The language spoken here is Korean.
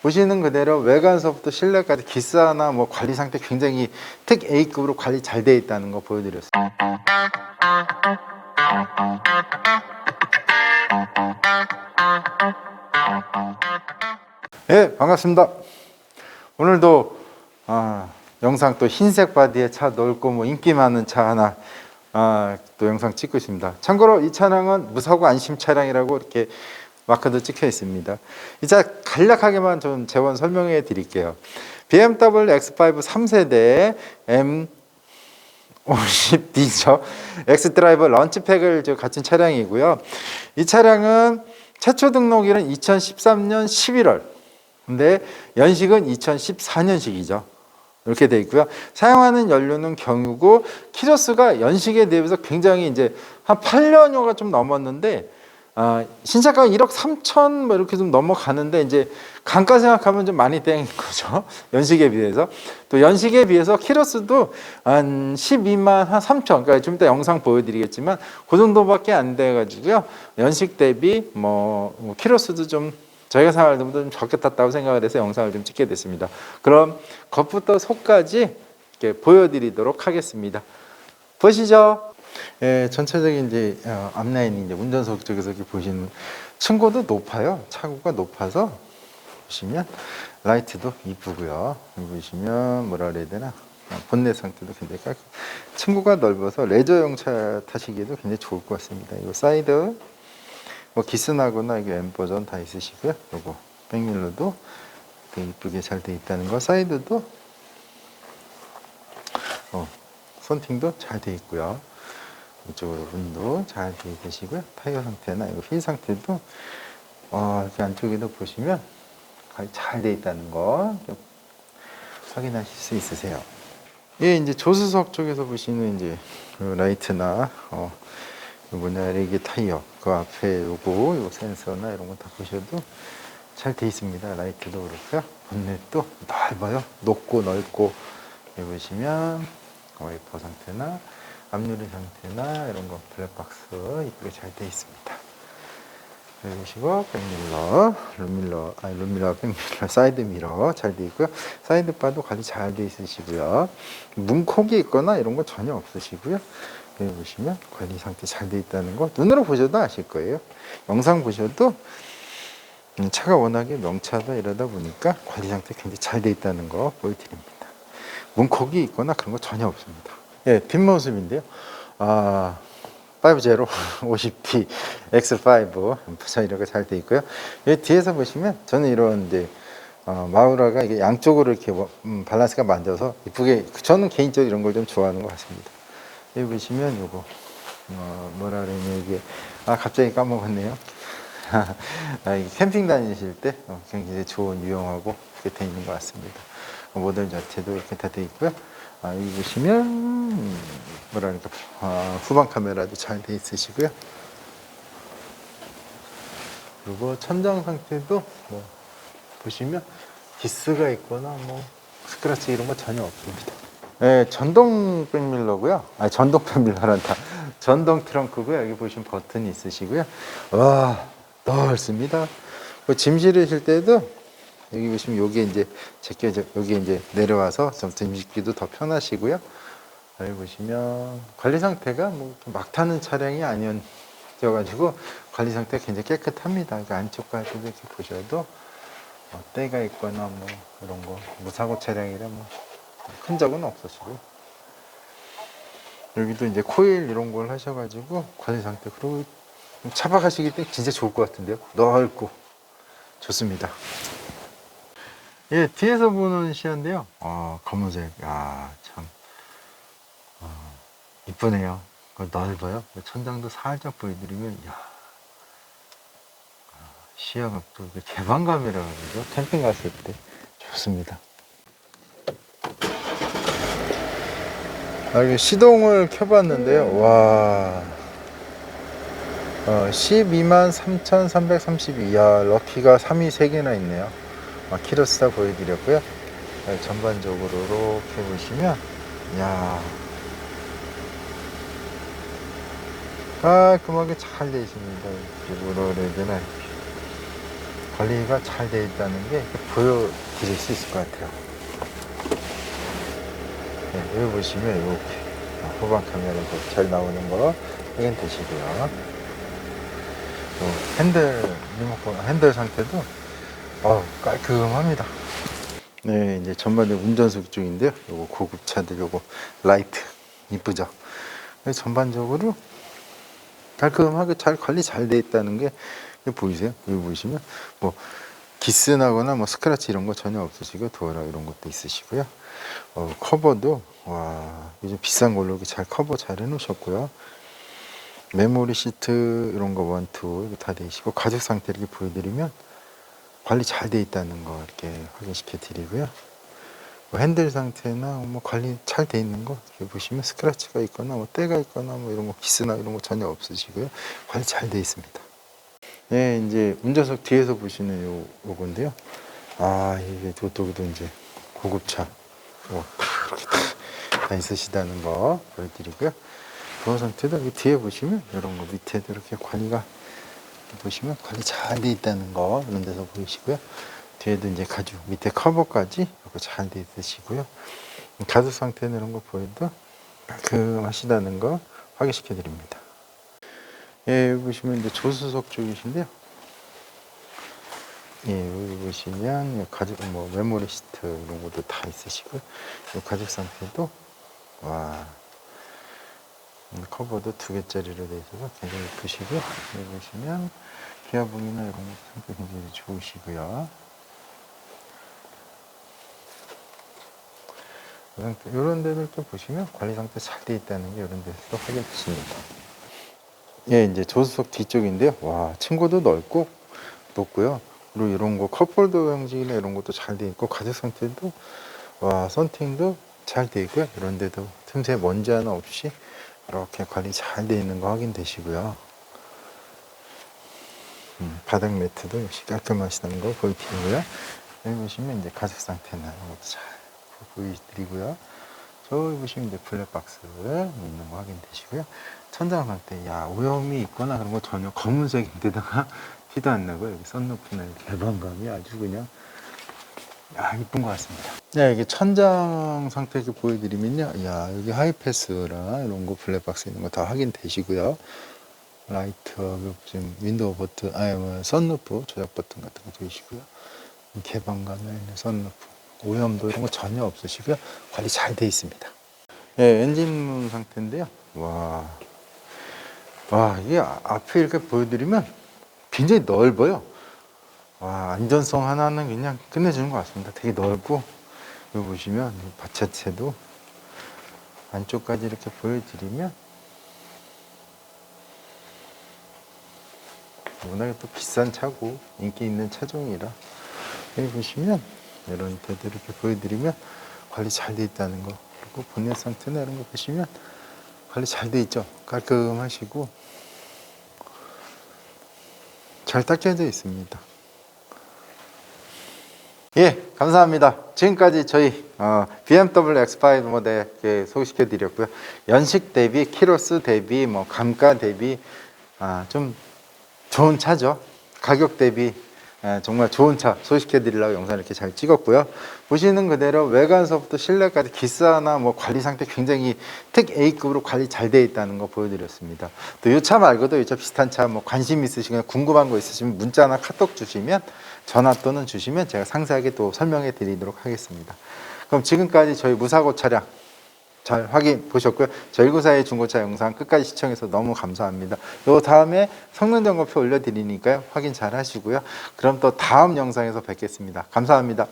보시는 그대로 외관서부터 실내까지 기스나 뭐 관리 상태 굉장히 특 A급으로 관리 잘돼 있다는 거 보여드렸어요. 네, 반갑습니다. 오늘도 아, 영상 또 흰색 바디에 차 넓고 뭐 인기 많은 차 하나 아, 또 영상 찍고 있습니다. 참고로 이 차량은 무사고 안심 차량이라고 이렇게 마크도 찍혀 있습니다. 이차 간략하게만 좀 재원 설명해 드릴게요. BMW X5 3세대 M 50D죠. 엑스드라이브 런치팩을 저 갖춘 차량이고요. 이 차량은 최초 등록일은 2013년 11월. 근데 연식은 2014년식이죠. 이렇게 돼 있고요. 사용하는 연료는 경유고 키로수가 연식에 대비해서 굉장히 이제 한 8년여가 좀 넘었는데 아, 신차가 1억 3천 뭐 이렇게 좀 넘어가는데 이제 강가 생각하면 좀 많이 땡인 거죠. 연식에 비해서. 또 연식에 비해서 키로수도 한 12만 한 3천. 그러니까 좀 이따 영상 보여드리겠지만 그 정도밖에 안 돼가지고요. 연식 대비 뭐, 뭐 키로수도 좀 저희가 생각할 때보다 좀 적게 탔다고 생각을 해서 영상을 좀 찍게 됐습니다. 그럼 겉부터 속까지 이렇게 보여드리도록 하겠습니다. 보시죠. 예, 전체적인 이제 어, 앞라인이 이제 운전석 쪽에서 이렇게 보시는 층고도 높아요. 차고가 높아서 보시면 라이트도 이쁘고요. 여기 보시면 뭐라 그래야 되나 어, 본넷 상태도 굉장히 깔끔. 층고가 넓어서 레저용 차 타시기에도 굉장히 좋을 것 같습니다. 이거 사이드 뭐 기스나거나 이게 M 버전 다 있으시고요. 요거 백밀러도 되게 이쁘게 잘 돼 있다는 거. 사이드도 어, 손팅도 잘 돼 있고요. 이쪽으로 문도 잘돼 있으시고요. 타이어 상태나 이거 휠 상태도 어, 안쪽에도 보시면 잘돼 있다는 거 확인하실 수 있으세요. 예, 이제 조수석 쪽에서 보시는 이제 그 라이트나 어, 요 뭐냐 이게 타이어 그 앞에 요거 요 센서나 이런 거 다 보셔도 잘 돼 있습니다. 라이트도 그렇고요. 본넷도 넓어요. 높고 넓고 여기 보시면 와이퍼 상태나 앞유리 상태나 이런 거 블랙박스 이쁘게 잘 돼 있습니다. 보시고 백밀러, 룸밀러, 아니 룸밀러, 백밀러, 사이드 미러 잘 돼 있고요. 사이드 바도 관리 잘 돼 있으시고요. 문콕이 있거나 이런 거 전혀 없으시고요. 여기 보시면 관리 상태 잘 돼 있다는 거 눈으로 보셔도 아실 거예요. 영상 보셔도 음, 차가 워낙에 명차다 이러다 보니까 관리 상태 굉장히 잘 돼 있다는 거 보여드립니다. 문콕이 있거나 그런 거 전혀 없습니다. 예, 뒷모습인데요. 아, 50 50T X5 전 이렇게 잘 돼 있고요. 여기 뒤에서 보시면 저는 이런 이제 어, 마우라가 이게 양쪽으로 이렇게 뭐, 음, 밸런스가 맞아서 이쁘게 저는 개인적으로 이런 걸 좀 좋아하는 것 같습니다. 여기 보시면 요거 어, 뭐라 그러냐 이게 아 갑자기 까먹었네요. 아, 캠핑 다니실 때 어, 굉장히 좋은 유용하고 이렇게 돼 있는 것 같습니다. 어, 모델 자체도 이렇게 다 돼 있고요. 아, 여기 보시면 음, 뭐랄까 아, 후방 카메라도 잘 돼 있으시고요. 그리고 천장 상태도 뭐 보시면 기스가 있거나 뭐 스크래치 이런 거 전혀 없습니다. 네, 전동 백밀러고요. 아, 전동 백밀러란다. 전동 트렁크고요. 여기 보시면 버튼이 있으시고요. 와, 넓습니다. 뭐 짐 실으실 때도 여기 보시면 여기 이제 제껴져 여기 이제 내려와서 좀 짐짓기도 더 편하시고요. 여기 보시면 관리 상태가 뭐 막 타는 차량이 아니어가지고 관리 상태가 굉장히 깨끗합니다. 그러니까 안쪽까지도 이렇게 보셔도 어, 때가 있거나 뭐 이런 거 무사고 차량이라 뭐큰 적은 없으시고 여기도 이제 코일 이런 걸 하셔가지고 관리 상태 그리고 차박하시기 때 진짜 좋을 것 같은데요. 넓고 좋습니다. 예, 뒤에서 보는 시야인데요. 아, 검은색. 아, 이쁘네요. 그 넓어요. 천장도 살짝 보여드리면, 야 아, 시야가 또 개방감이라 가지고 캠핑 갔을 때 좋습니다. 아, 시동을 켜봤는데요. 와. 어, 12만 3,332. 야, 럭키가 3이 3개나 있네요. 아, 키로스타 보여드렸고요. 네, 전반적으로 이렇게 보시면, 야 깔끔하게 잘 되어 있습니다. 되나. 관리가 잘돼 있다는 게 보여드릴 수 있을 것 같아요. 네, 여기 보시면 이렇게 후방 카메라도 잘 나오는 거 확인되시고요. 또 핸들 리모컨 핸들 상태도 어, 깔끔합니다. 네, 이제 전반적으로 운전석 중인데요. 요거 고급차들 요거 라이트 이쁘죠. 그래서 전반적으로 깔끔하게 잘 관리 잘 돼 있다는 게 보이세요? 여기 보시면 뭐 기스 나거나 뭐 스크래치 이런 거 전혀 없으시고 도어락 이런 것도 있으시고요. 어, 커버도 와 요즘 비싼 걸로 이렇게 잘 커버 잘 해놓으셨고요. 메모리 시트 이런 거 원투 다 되시고 가죽 상태 이렇게 보여드리면 관리 잘 돼 있다는 거 이렇게 확인시켜 드리고요. 뭐 핸들 상태나 뭐 관리 잘 돼 있는 거 이렇게 보시면 스크래치가 있거나 뭐 때가 있거나 뭐 이런 거 기스나 이런 거 전혀 없으시고요. 관리 잘 돼 있습니다. 네, 이제 운전석 뒤에서 보시는 요 요건데요. 아 이게 저쪽에도 이제 고급차 뭐 다 있으시다는 거 보여드리고요. 도어 상태도 뒤에 보시면 이런 거 밑에도 이렇게 관리가 이렇게 보시면 관리 잘 돼 있다는 거 이런 데서 보이시고요. 뒤에도 이제 가죽 밑에 커버까지 이렇게 잘 돼 있으시고요. 가죽 상태는 이런 거 보여도 깔끔하시다는 거 확인시켜 드립니다. 예, 여기 보시면 이제 조수석 쪽이신데요. 예, 여기 보시면 가죽 뭐 메모리 시트 이런 것도 다 있으시고요. 이 가죽 상태도 와 음, 커버도 두 개짜리로 되어 있어서 굉장히 예쁘시고요. 여기 보시면 기아봉이나 이런 거 상태 굉장히 좋으시고요. 상태, 이런 데들 또 보시면 관리 상태 잘 돼 있다는 게 이런 데서 또 확인되십니다. 예, 이제 조수석 뒤쪽인데요. 와, 층고도 넓고 높고요. 그리고 이런 거 컵홀더 형식이나 이런 것도 잘 돼 있고 가죽 상태도 와, 선팅도 잘 돼 있고요. 이런 데도 틈새 먼지 하나 없이 이렇게 관리 잘 돼 있는 거 확인되시고요. 음, 바닥 매트도 역시 깔끔하시다는 거 보여드리고요. 여기 보시면 이제 가죽 상태나 이런 것도 잘 보여드리고요. 저기 보시면 이제 블랙박스 있는 거 확인되시고요. 천장 상태, 야, 오염이 있거나 그런 거 전혀 검은색인데다가 티도 안 나고 여기 이렇게 개방감이 아주 그냥 야, 이쁜 것 같습니다. 네, 여기 천장 상태 이렇게 보여드리면요. 야, 여기 하이패스랑 이런 거 블랙박스 있는 거 다 확인되시고요. 라이트, 지금 윈도우 버튼, 아니, 뭐, 썬루프 조작 버튼 같은 거 보이시고요. 개방감에 있는 썬루프. 오염도 이런 거 전혀 없으시고요. 관리 잘 돼 있습니다. 예, 엔진 상태인데요. 와. 와, 이게 아- 앞에 이렇게 보여드리면 굉장히 넓어요. 와, 안전성 하나는 그냥 끝내주는 것 같습니다. 되게 넓고, 여기 보시면 이 바차체도 안쪽까지 이렇게 보여드리면 워낙에 또 비싼 차고 인기 있는 차종이라 여기 보시면 이런 데들 이렇게 보여드리면 관리 잘 돼 있다는 거 그리고 본넷 상태나 이런 거 보시면 관리 잘 돼 있죠? 깔끔하시고 잘 닦여져 있습니다. 예 감사합니다. 지금까지 저희 어, BMW X5 모델 소개시켜 드렸고요. 연식 대비 키로수 대비 뭐 감가 대비 아, 좀 좋은 차죠. 가격 대비 예, 정말 좋은 차 소개시켜 드리려고 영상 이렇게 잘 찍었고요. 보시는 그대로 외관서부터 실내까지 기스나 뭐 관리 상태 굉장히 특 A급으로 관리 잘돼 있다는 거 보여드렸습니다. 또 이 차 말고도 이 차 비슷한 차 뭐 관심 있으시거나 궁금한 거 있으시면 문자나 카톡 주시면 전화 또는 주시면 제가 상세하게 또 설명해 드리도록 하겠습니다. 그럼 지금까지 저희 무사고 차량 잘 확인 보셨고요. 저1942 중고차 영상 끝까지 시청해서 너무 감사합니다. 요 다음에 성능 점검표 올려드리니까요. 확인 잘 하시고요. 그럼 또 다음 영상에서 뵙겠습니다. 감사합니다.